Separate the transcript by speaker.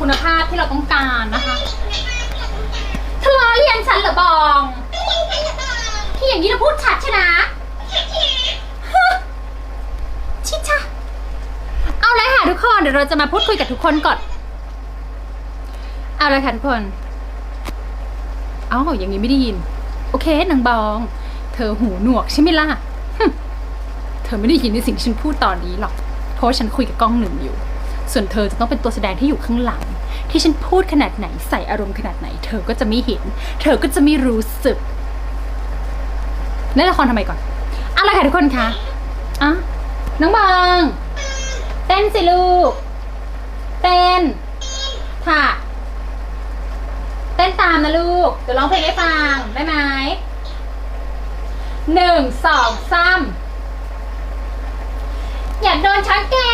Speaker 1: คุณภาพที่เราต้องการนะคะเธอล้อเลียนฉันเหรอบอง ที่อย่างนี้เราพูดชัดใช่นะฮะชิชะเอาเลยค่ะทุกคนเดี๋ยวเราจะมาพูดคุยกับทุกคนก่อน เอาเลยค่ะทุกคนเอาอย่างนี้ไม่ได้ยิน โอเคนางบอง เธอหูหนวกใช่ไหมล่ะ เธอไม่ได้ยินในสิ่งที่ฉันพูดตอนนี้หรอก เพราะฉันคุยกับกล้องหนึ่งอยู่ ส่วนเธอจะต้องเป็นตัวแสดงที่อยู่ข้างหลัง ที่ฉันพูดขนาดไหนใส่อารมณ์ขนาดไหน เธอก็จะไม่เห็น เธอก็จะไม่รู้สึกเล่นละครทำไมก่อนเอาละค่ะทุกคนคะอะน้องบองเต้นสิลูก เต้น ค่ะ เต้นตามนะลูก เดี๋ยวร้องเพลงให้ฟัง ได้ไหมหนึ่งสองสามอยากโดนช้อนแกง